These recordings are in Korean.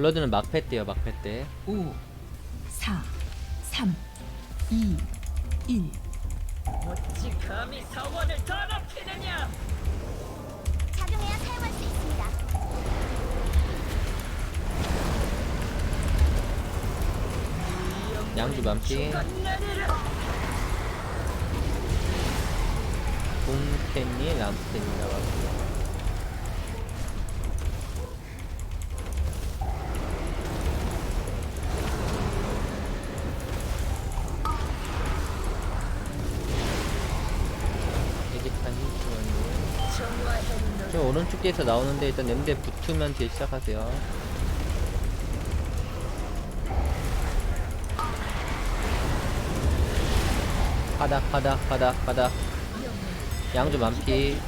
블러드는 막패 때요 막패 때 5, 4, 3, 2, 1. 어찌 감히 사원을 더럽히느냐? 작용해야 사용할 수 있습니다. 양주 만피 내리라. 곰텐니 람스텐니 나왔고요 오른쪽 뒤에서 나오는데 일단 냄새 붙으면 딜 시작하세요. 바닥 바닥 바닥 바닥. 양주 만피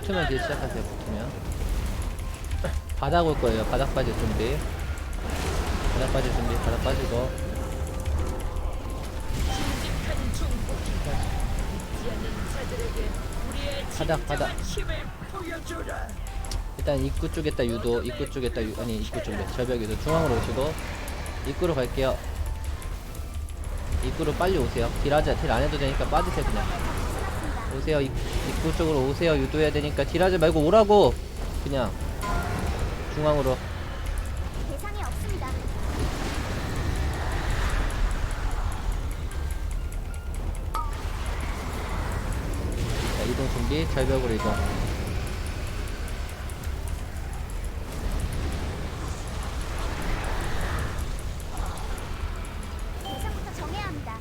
붙으면 딜 나라! 시작하세요 붙으면 바닥 올 거예요 바닥 빠질 준비. 바닥 빠질 준비 바닥 빠지고. 바닥, 바닥. 일단 입구 쪽에다 유도 입구 쪽에다 유, 아니 입구 쪽에 절벽 유도 중앙으로 오시고 입구로 갈게요. 입구로 빨리 오세요. 딜하자 딜안 해도 되니까 빠지세요 그냥 오세요. 입, 입구 쪽으로 오세요. 유도해야 되니까 딜하지 말고 오라고. 그냥. 중앙으로. 대상이 없습니다. 자, 이동 준비. 절벽으로 이동 대상부터 정해야 합니다.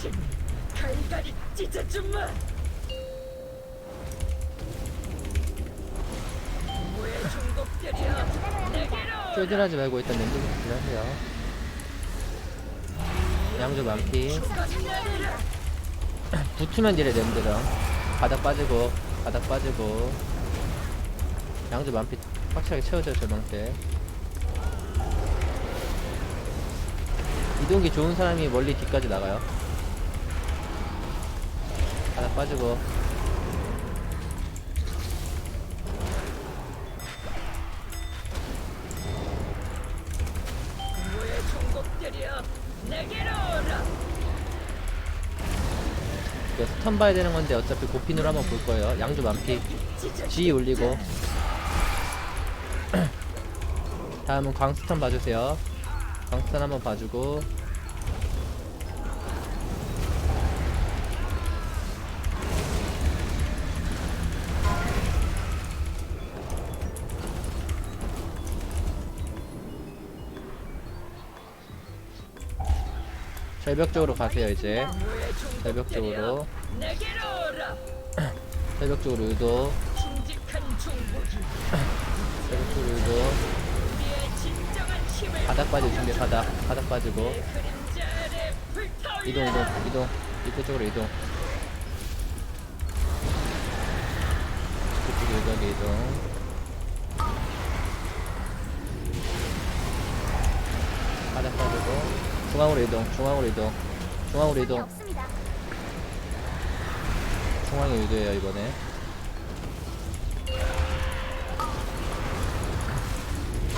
내 침, 갈갈이 찢어주마. 뭐의 종복들이여, 내게로 쫄딜하지 말고 일단 냄새 딜하세요. 양조 만피 내리라. 붙으면 딜해 냄새랑 바닥 빠지고 바닥 빠지고. 양조 만피 확실하게 채워줘요 절망대 이동기 좋은 사람이 멀리 뒤까지 나가요 바닥 빠지고. 뭐의 종복들이여, 내게로 오라. 이거 스턴 봐야 되는 건데 어차피 고핀으로 한번 볼 거예요. 양조 만피. G 올리고. 다음은 광스턴 봐주세요. 광스턴 한번 봐주고 절벽 쪽으로 가세요 이제. 절벽 쪽으로. 절벽 쪽으로 유도. 절벽 쪽으로 유도. 바닥 빠질 준비 바닥. 바닥 빠지고. 이동 이동 이동. 입구 쪽으로 이동. 입구 쪽으로 이동 이동 중앙으로 이동 중앙으로 이동 중앙으로 이동 없습니다. 중앙에 유도해요 이번에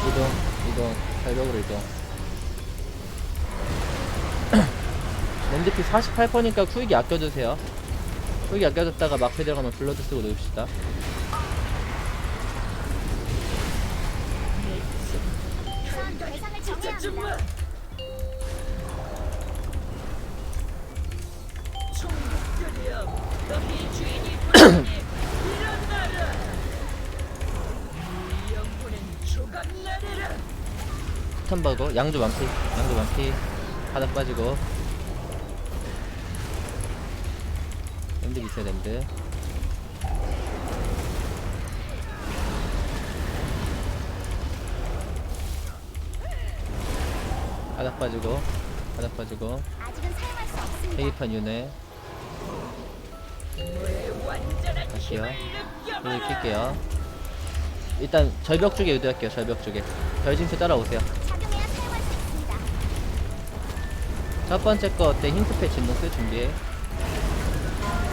이동 이동 절벽으로 이동 랜드피 48%니까 쿠익이 아껴주세요 쿠익이 아껴줬다가 막패 들어가면 블러드 쓰고 놓읍시다 우선 대상을 정해야 찢어주마. 합니다. 스턴 버거 양조 만피 양조 만피. 바닥 빠지고. 랜드 있어야 랜드 바닥 빠지고 바닥 빠지고. 헤이판 윤회 갈게요. 여기. 킬게요. 일단 절벽 쪽에 유도할게요 절벽 쪽에. 별징표 따라오세요. 첫 번째 거 어때? 힌트패 진동 쓸 준비해.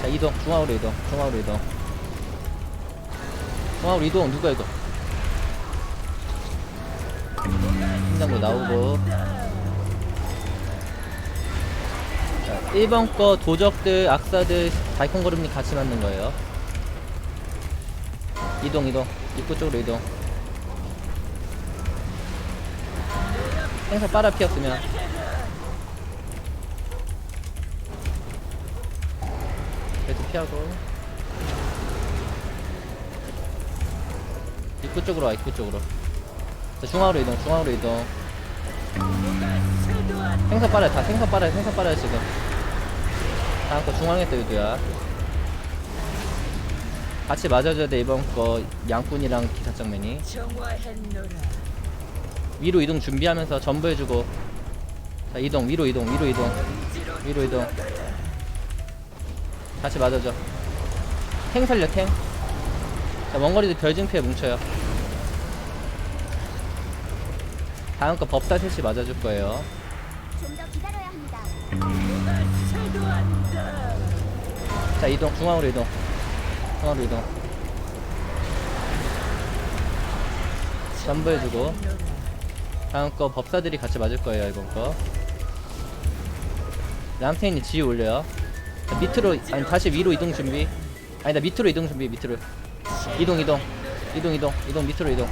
자 이동. 중앙으로 이동. 중앙으로 이동. 중앙으로 이동. 누가 이거? 심장도 나오고 자 1번 거 도적들 악사들 달콩거름님 같이 맞는 거예요. 이동 이동. 입구 쪽으로 이동. 행사 빨아 피었으면. 그래도 피하고. 입구 쪽으로 와 입구 쪽으로. 자 중앙으로 이동 중앙으로 이동 생선 빨아요 다 생선 빨아요 생선 빨아요 지금. 다음 거 중앙에 또 유도야. 같이 맞아줘야 돼 이번 거. 양꾼이랑 기사 장면이. 정화했노라. 위로 이동 준비하면서 전부해주고. 자 이동 위로 이동 위로 이동. 위로 이동. 같이 맞아줘. 탱 살려 탱자 원거리도 별징피에 뭉쳐요. 다음 거 법사 셋이 맞아줄 거예요 좀 더 기다려야 합니다. 자 이동. 중앙으로 이동. 중앙으로 이동. 전부해주고. 다음 거 법사들이 같이 맞을 거예요 이번 거. 람테인이 지휘 올려요. 자, 밑으로 아니 다시 위로 이동 준비. 아니다 밑으로 이동 준비 밑으로. 이동 이동. 이동 이동. 이동 밑으로 이동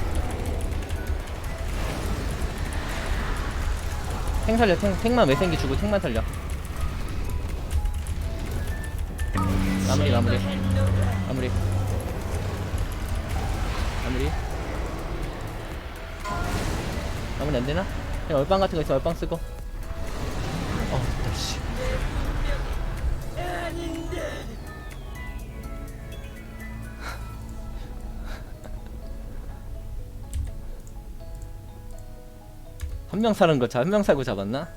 탱 살려 탱 탱만 외생기 주고 탱만 살려. 마무리 마무리. 마무리. 마무리. 마무리 안되나? 그냥 얼빵 같은 거 있으면 얼빵 쓰고. 어 됐다 씨 한 명 사는 거 한 명 살고 잡았나?